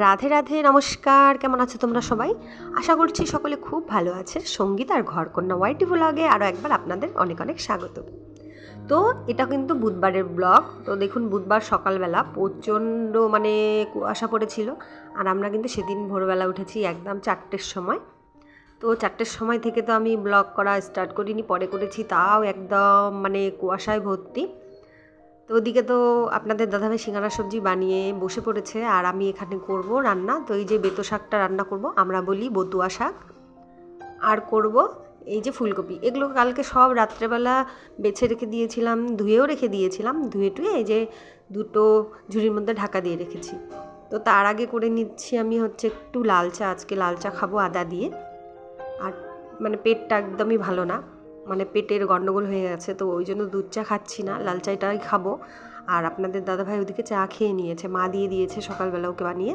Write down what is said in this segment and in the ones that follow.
রাধে রাধে, নমস্কার। কেমন আছো তোমরা সবাই? আশা করছি সকলে খুব ভালো আছে। সংগীত আর ঘরকন্যা ওয়াইটি ব্লগে আরও একবার আপনাদের অনেক অনেক স্বাগত। তো এটা কিন্তু বুধবারের ব্লগ। তো দেখুন, বুধবার সকালবেলা প্রচণ্ড মানে কুয়াশা পড়েছিল। আর আমরা কিন্তু সেদিন ভোরবেলা উঠেছি একদম চারটের সময়। তো চারটের সময় থেকে তো আমি ব্লগ করা স্টার্ট করিনি, পরে করেছি। তাও একদম মানে কুয়াশায় ভর্তি। তো ওদিকে তো আপনাদের দাদাভাই সিঙ্গারা সবজি বানিয়ে বসে পড়েছে, আর আমি এখানে করব রান্না। তো এই যে বেতো শাকটা রান্না করব, আমরা বলি বতুয়া শাক। আর করব এই যে ফুলকপি। এগুলো কালকে সব রাত্রেবেলা বেছে রেখে দিয়েছিলাম, ধুয়েও রেখে দিয়েছিলাম। ধুয়ে টুয়ে এই যে দুটো ঝুড়ির মধ্যে ঢাকা দিয়ে রেখেছি। তো তার আগে করে নিচ্ছি আমি হচ্ছে একটু লাল চা। আজকে লাল চা খাব আদা দিয়ে। আর মানে পেটটা একদমই ভালো না। মানে পেটের গন্ডগোল হয়ে গেছে, তো ওই জন্য দুধ চা খাচ্ছি না, লাল চাটাই খাব। আর আপনাদের দাদাভাই ওদিকে চা খেয়ে নিয়েছে, মা দিয়ে দিয়েছে সকালবেলা ওকে বানিয়ে।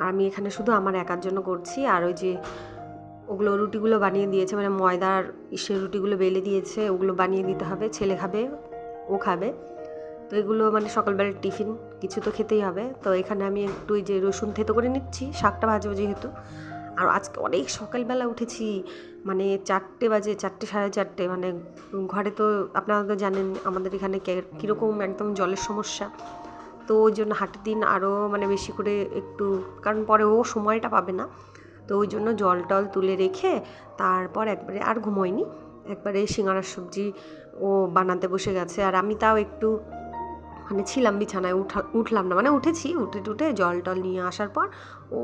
আর আমি এখানে শুধু আমার একার জন্য করছি, আর ওই যে ওগুলো রুটিগুলো বানিয়ে দিয়েছে মানে ময়দার ইসের রুটিগুলো বেলে দিয়েছে, ওগুলো বানিয়ে দিতে হবে, ছেলে খাবে, ও খাবে। তো এগুলো মানে সকালবেলার টিফিন, কিছু তো খেতেই হবে। তো এখানে আমি একটু ওই যে রসুন থেতো করে নিচ্ছি, শাকটা ভাজবো যেহেতু। আর আজকে অনেক সকালবেলা উঠেছি মানে চারটে বাজে, চারটে সাড়ে চারটে মানে ঘরে তো আপনারা তো জানেন আমাদের এখানে কীরকম একদম জলের সমস্যা। তো ওই জন্য হাটের দিন আরও মানে বেশি করে একটু, কারণ পরে ও সময়টা পাবে না। তো ওই জন্য জল টল তুলে রেখে তারপর একবারে আর ঘুমোয়নি। একবারে সিঙ্গারার সবজি ও বানাতে বসে গেছে। আর আমি তাও একটু মানে ছিলাম, বিছানায় উঠা, উঠলাম না। মানে উঠেছি, উঠে টুটে জল টল নিয়ে আসার পর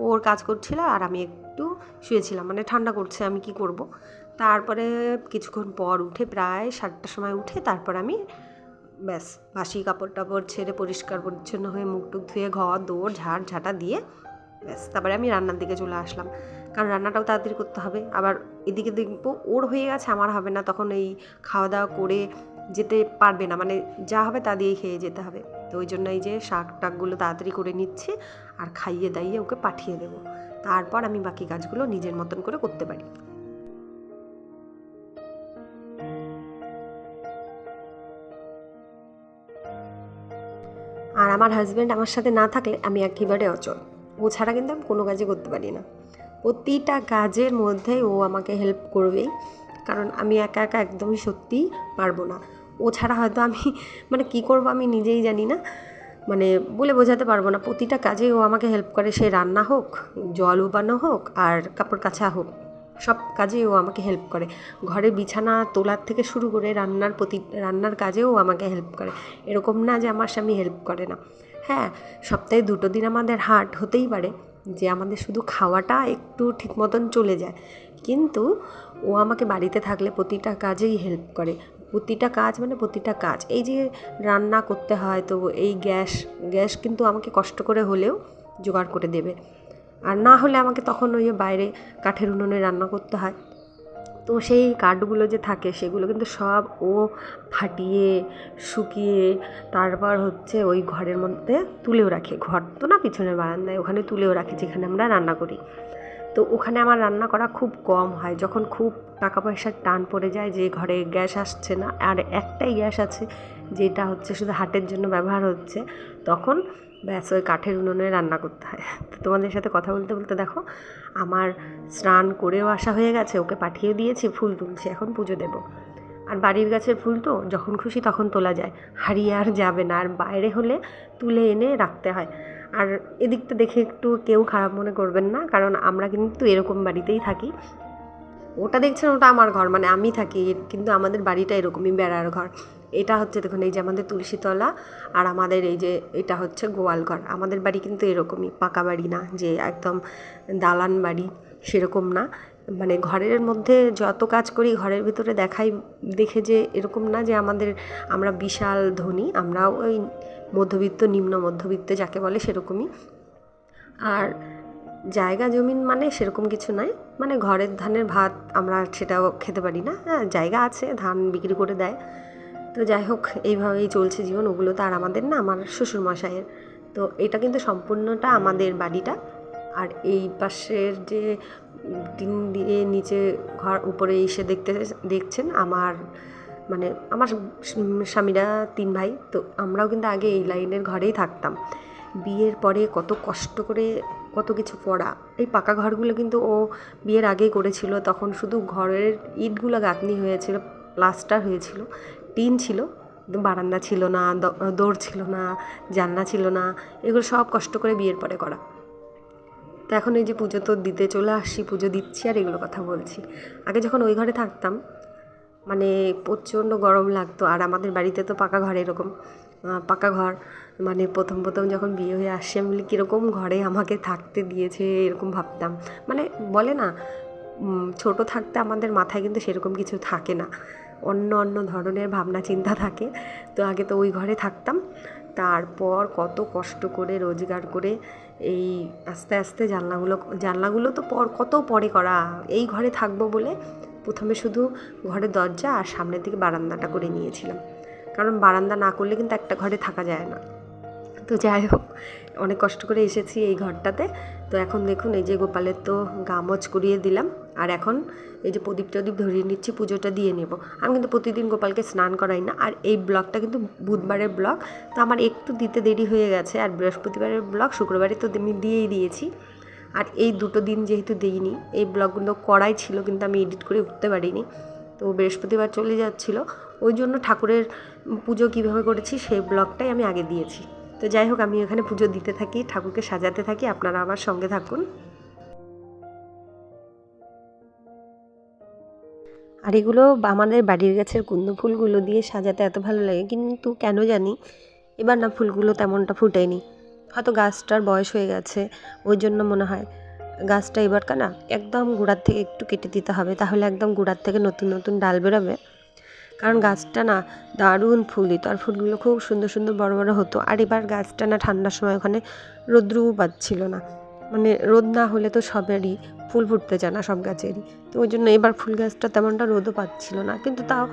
ওর কাজ করছিল আর আমি একটু শুয়েছিলাম। মানে ঠান্ডা করছে, আমি কি করব? তারপরে কিছুক্ষণ পর উঠে প্রায় সাতটার সময় উঠে তারপর আমি ব্যাস, বাসি কাপড় টাপড় ছেড়ে পরিষ্কার পরিচ্ছন্ন হয়ে মুখ টুক ধুয়ে ঘর দৌড় ঝাড়, ঝাঁটা দিয়ে ব্যাস, তারপরে আমি রান্নার দিকে চলে আসলাম। কারণ রান্নাটাও তাড়াতাড়ি করতে হবে। আবার এদিকে দেখব ওর হয়ে গেছে, আমার হবে না। তখন এই খাওয়া দাওয়া করে যেতে পারবে না। মানে যা হবে তা দিয়েই খেয়ে যেতে হবে। তো ওই জন্য এই যে শাক টাকগুলো তাড়াতাড়ি করে নিচ্ছি আর খাইয়ে দাইয়ে ওকে পাঠিয়ে দেবো। তারপর আমি বাকি কাজগুলো নিজের মতন করে করতে পারি। আর আমার হাজব্যান্ড আমার সাথে না থাকলে আমি একেবারে অচল। ও ছাড়া কিন্তু আমি কোনো কাজই করতে পারি না। প্রতিটা কাজের মধ্যে ও আমাকে হেল্প করবেই। কারণ আমি একা একা একদমই সত্যিই পারব না। ও ছাড়া হয়তো আমি মানে কি করব আমি নিজেই জানি না। মানে বলে বোঝাতে পারব না। প্রতিটা কাজে ও আমাকে হেল্প করে। সে রান্না হোক, জল উবানো হোক, আর কাপড় কাচা হোক, সব কাজেই ও আমাকে হেল্প করে। ঘরে বিছানা তোলার থেকে শুরু করে রান্নার প্রতি, রান্নার কাজেও আমাকে হেল্প করে। এরকম না যে আমার স্বামী হেল্প করে না। হ্যাঁ সপ্তাহে দুটো দিন আমাদের হাট হতেই পারে। যে আমাদের শুধু খাওয়াটা একটু ঠিক মতন চলে যায়। কিন্তু ও আমাকে বাড়িতে থাকলে প্রতিটা কাজেই হেল্প করে। প্রতিটা কাজ মানে প্রতিটা কাজ। এই যে রান্না করতে হয় তো এই গ্যাস গ্যাস কিন্তু আমাকে কষ্ট করে হলেও জোগাড় করে দেবে। আর না হলে আমাকে তখন ওই বাইরে কাঠের উনুনে রান্না করতে হয়। তো সেই কাঠগুলো যে থাকে সেগুলো কিন্তু সব ও ফাটিয়ে, শুকিয়ে তারপর হচ্ছে ওই ঘরের মধ্যে তুলেও রাখে। ঘর তো না, পিছনের বারান্দায় ওখানে তুলেও রাখে যেখানে আমরা রান্না করি। তো ওখানে আমার রান্না করা খুব কম হয়। যখন খুব টাকা পয়সার টান পড়ে যায় যে ঘরে গ্যাস আসছে না, আর একটাই গ্যাস আছে যেটা হচ্ছে শুধু হাটের জন্য ব্যবহার হচ্ছে, তখন ব্যাস ওই কাঠের উনুনে রান্না করতে হয়। তো তোমাদের সাথে কথা বলতে বলতে দেখো, আমার স্নান করেও আসা হয়ে গেছে, ওকে পাঠিয়ে দিয়েছি, ফুল তুলছি, এখন পুজো দেবো। আর বাড়ির গাছের ফুল তো যখন খুশি তখন তোলা যায়, হারিয়ে আর যাবে না, আর বাইরে হলে তুলে এনে রাখতে হয়। আর এদিকটা দেখে একটু কেউ খারাপ মনে করবেন না, কারণ আমরা কিন্তু এরকম বাড়িতেই থাকি। ওটা দেখছেন, ওটা আমার ঘর মানে আমি থাকি, কিন্তু আমাদের বাড়িটা এরকমই বেড়ার ঘর। এটা হচ্ছে দেখুন, এই যে আমাদের তুলসীতলা আর আমাদের এই যে এটা হচ্ছে গোয়াল ঘর। আমাদের বাড়ি কিন্তু এরকমই, পাকা বাড়ি না, যে একদম দালান বাড়ি, সেরকম না। মানে ঘরের মধ্যে যত কাজ করি, ঘরের ভিতরে দেখাই, দেখে যে এরকম না যে আমাদের, আমরা বিশাল ধনী আমরা ওই মধ্যবিত্ত, নিম্ন মধ্যবিত্ত যাকে বলে সেরকমই। আর জায়গা, জমিন মানে সেরকম কিছু নয় মানে ঘরের ধানের ভাত আমরা সেটাও খেতে পারি না। হ্যাঁ জায়গা আছে, ধান বিক্রি করে দেয়। তো যাই হোক, এইভাবেই চলছে জীবন। ওগুলো তো আর আমাদের না, আমার শ্বশুরমশাইয়ের। তো এটা কিন্তু সম্পূর্ণটা আমাদের বাড়িটা। আর এই পাশের যে টিন দিয়ে নিচে ঘর উপরে এসে দেখতে দেখছেন আমার মানে আমার স্বামীরা তিন ভাই, তো আমরাও কিন্তু আগে এই লাইনের ঘরেই থাকতাম। বিয়ের পরে কত কষ্ট করে কত কিছু পড়া। এই পাকা ঘরগুলো কিন্তু ও বিয়ের আগেই করেছিল, তখন শুধু ঘরের ইটগুলো গাঁথনি হয়েছিল, প্লাস্টার হয়েছিল, টিন ছিল, বারান্দা ছিল না দৌড় ছিল না, জানলা ছিল না, এগুলো সব কষ্ট করে বিয়ের পরে করা। তো এখন এই যে পুজো তো দিতে চলে আসছি, পুজো দিচ্ছি আর এগুলো কথা বলছি। আগে যখন ওই ঘরে থাকতাম মানে প্রচণ্ড গরম লাগতো আর আমাদের বাড়িতে তো পাকা ঘর এরকম। পাকা ঘর মানে প্রথম প্রথম যখন বিয়ে হয়ে আসছে, আমি বলি, কীরকম ঘরে আমাকে থাকতে দিয়েছে? এরকম ভাবতাম। মানে বলে না ছোট থাকতে আমাদের মাথায় কিন্তু সেরকম কিছু থাকে না। অন্য অন্য ধরনের ভাবনা, চিন্তা থাকে। তো আগে তো ওই ঘরে থাকতাম। তারপর কত কষ্ট করে, রোজগার করে এই আস্তে আস্তে জানলাগুলো জানলাগুলো তো পর, কত পরে করা, এই ঘরে থাকব বলে প্রথমে শুধু ঘরের দরজা আর সামনের দিকে বারান্দাটা করে নিয়েছিলাম। কারণ বারান্দা না করলে কিন্তু একটা ঘরে থাকা যায় না। তো যাই হোক, অনেক কষ্ট করে এসেছি এই ঘরটাতে। তো এখন দেখুন, এই যে গোপালের তো গামচ করিয়ে দিলাম। আর এখন এই যে প্রদীপ টদীপ ধরিয়ে নিচ্ছি, পুজোটা দিয়ে নেব। আমি কিন্তু প্রতিদিন গোপালকে স্নান করাই না, আর এই ব্লগটা কিন্তু বুধবারের ব্লগ। তো আমার একটু দিতে দেরি হয়ে গেছে, আর বৃহস্পতিবারের ব্লগ শুক্রবারে তো আমি দিয়েই দিয়েছি। আর এই দুটো দিন যেহেতু দিইনি, এই ব্লগগুলো করাই ছিল কিন্তু আমি এডিট করে উঠতে পারিনি। তো বৃহস্পতিবার চলে যাচ্ছিল, ওই জন্য ঠাকুরের পুজো কীভাবে করেছি সেই ব্লগটাই আমি আগে দিয়েছি। তো যাই হোক, আমি এখানে পুজো দিতে থাকি, ঠাকুরকে সাজাতে থাকি, আপনারা আমার সঙ্গে থাকুন। আর এগুলো আমাদের বাড়ির গাছের কুন্দ ফুলগুলো দিয়ে সাজাতে এত ভালো লাগে, কিন্তু কেন জানি এবার না ফুলগুলো তেমনটা ফুটেনি। হয়তো গাছটার বয়স হয়ে গেছে, ওই জন্য মনে হয় গাছটা এবার না একদম গোড়ার থেকে একটু কেটে দিতে হবে, তাহলে একদম গোড়ার থেকে নতুন নতুন ডাল বেরোবে। কারণ গাছটা না দারুণ ফুলি, তো আর ফুলগুলো খুব সুন্দর সুন্দর বড় বড় হতো, আর এবার গাছটা না ঠান্ডার সময় ওখানে রৌদ্রও পাচ্ছিল না। মানে রোদ না হলে তো সবেরই ফুল ফুটতে চায় না সব গাছেরই। তো ওই জন্য এবার ফুল গাছটা তেমনটা রোদও পাচ্ছিল না। কিন্তু তাও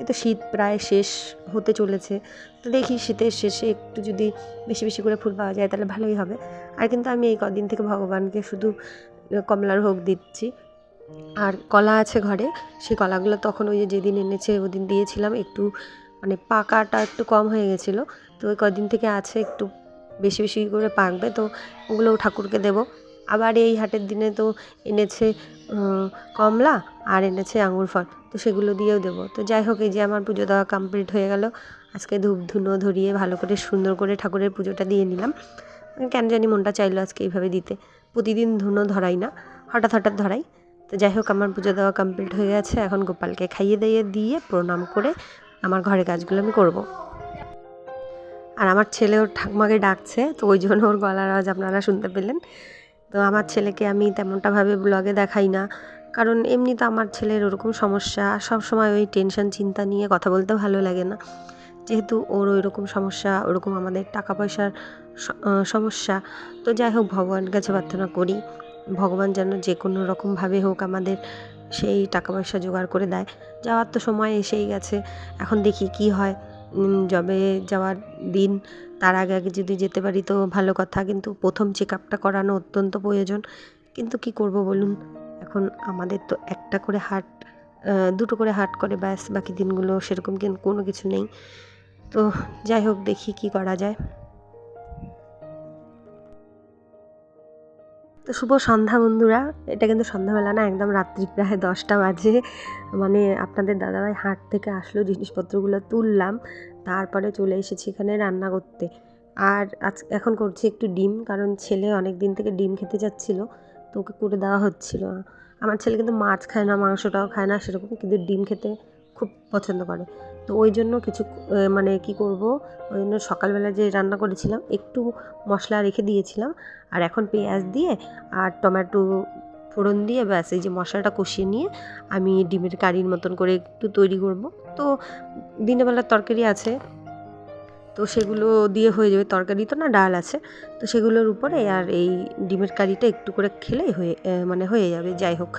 এ তো শীত প্রায় শেষ হতে চলেছে। তো দেখি শীতের শেষে একটু যদি বেশি বেশি করে ফুল পাওয়া যায় তাহলে ভালোই হবে। আর কিন্তু আমি এই কদিন থেকে ভগবানকে শুধু কমলার ভোগ দিচ্ছি। আর কলা আছে ঘরে, সেই কলাগুলো তখন ওই যেদিন এনেছে ওদিন দিয়েছিলাম, একটু মানে পাকাটা একটু কম হয়ে গেছিল। তো ওই কদিন থেকে আছে একটু বেশি বেশি করে পাকবে। তো ওগুলোও ঠাকুরকে দেব। আবার এই হাটের দিনে তো এনেছে কমলা আর এনেছে আঙুর ফল, তো সেগুলো দিয়েও দেবো। তো যাই হোক, এই যে আমার পুজো দেওয়া কমপ্লিট হয়ে গেল। আজকে ধূপ ধুনো ধরিয়ে ভালো করে সুন্দর করে ঠাকুরের পুজোটা দিয়ে নিলাম। কেন জানি মনটা চাইলো আজকে এইভাবে দিতে। প্রতিদিন ধুনো ধরাই না, হঠাৎ হঠাৎ ধরাই। তো যাই হোক, আমার পুজো দেওয়া কমপ্লিট হয়ে গেছে। এখন গোপালকে খাইয়ে দিয়ে দিয়ে প্রণাম করে আমার ঘরে কাজগুলো আমি করব। আর আমার ছেলে ওর ঠাকুমাকে ডাকছে, তো ওই জন্য ওর গলার আওয়াজ আপনারা শুনতে পেলেন। তো আমার ছেলেকে আমি তেমনটাভাবে ব্লগে দেখাই না। কারণ এমনি তো আমার ছেলের ওরকম সমস্যা সব সময় ওই টেনশন চিন্তা নিয়ে কথা বলতে ভালো লাগে না। যেহেতু ওর ওই রকম সমস্যা, ওরকম আমাদের টাকা পয়সার সমস্যা। তো যাই হোক ভগবানের কাছে প্রার্থনা করি। ভগবান যেন যে কোনো রকমভাবে হোক আমাদের সেই টাকা পয়সা জোগাড় করে দেয়। যাওয়ার তো সময় এসেই গেছে। এখন দেখি কি হয়। যবে যাওয়ার দিন তার আগে আগে যদি যেতে পারি তো ভালো কথা, কিন্তু প্রথম চেক আপটা করানো অত্যন্ত প্রয়োজন। কিন্তু কি করব বলুন? এখন আমাদের তো একটা করে হাট দুটো করে হাট করে ব্যাস, বাকি দিনগুলো সেরকম কিন্তু কোনো কিছু নেই। তো যাই হোক, দেখি কি করা যায়। তো শুভ সন্ধ্যা বন্ধুরা। এটা কিন্তু সন্ধ্যাবেলা না, একদম রাত্রি প্রায় দশটা বাজে। মানে আপনাদের দাদাভাই হাট থেকে আসলো, জিনিসপত্রগুলো তুললাম, তারপরে চলে এসেছি এখানে রান্না করতে। আর আজ এখন করছি একটু ডিম, কারণ ছেলে অনেক দিন থেকে ডিম খেতে যাচ্ছিল তো ওকে করে দেওয়া হচ্ছিল। আমার ছেলে কিন্তু মাছ খায় না, মাংসটাও খায় না, সেরকম কিন্তু ডিম খেতে খুব পছন্দ করে। তো ওই জন্য কিছু মানে কি করব, ওই জন্য সকালবেলা যে রান্না করেছিলাম, একটু মশলা রেখে দিয়েছিলাম, আর এখন পেঁয়াজ দিয়ে আর টমেটো ফোড়ন দিয়ে ব্যাস, এই যে মশলাটা কষিয়ে নিয়ে আমি ডিমের কারির মতন করে একটু তৈরি করব। তো দিনের বেলার তরকারি আছে, তো সেগুলো দিয়ে হয়ে যাবে, তরকারি তো না, ডাল আছে, তো সেগুলোর উপরে আর এই ডিমের কারিটা একটু করে খেলেই হয়ে মানে হয়ে যাবে, যাই হোক।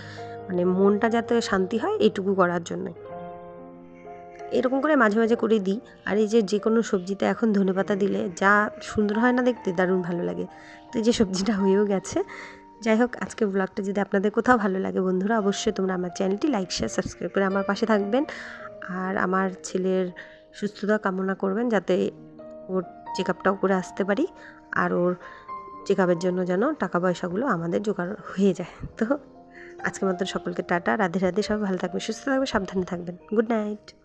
মানে মনটা যাতে শান্তি হয়, এইটুকু করার জন্য। এরকম করে মাঝে মাঝে করে দিই। আর এই যে যে কোনো সবজিতে এখন ধনেপাতা দিলে যা সুন্দর হয় না দেখতে দারুণ ভালো লাগে। তো এই যে, সবজিটা হয়েও গেছে। যাই হোক আজকে ব্লগটা যদি আপনাদের কোথাও ভালো লাগে বন্ধুরা, অবশ্যই তোমরা আমার চ্যানেলটি লাইক শেয়ার সাবস্ক্রাইব করে আমার পাশে থাকবেন। আর আমার ছেলের সুস্থতা কামনা করবেন যাতে ওর চেক আপটাও করে আসতে পারি। আর ওর চেক আপের জন্য যেন টাকা পয়সাগুলো আমাদের জোগাড় হয়ে যায়। তো আজকের মতন সকলকে টাটা, রাধে রাধে, সবাই ভালো থাকবে সুস্থ থাকবে সাবধানে থাকবেন। Good night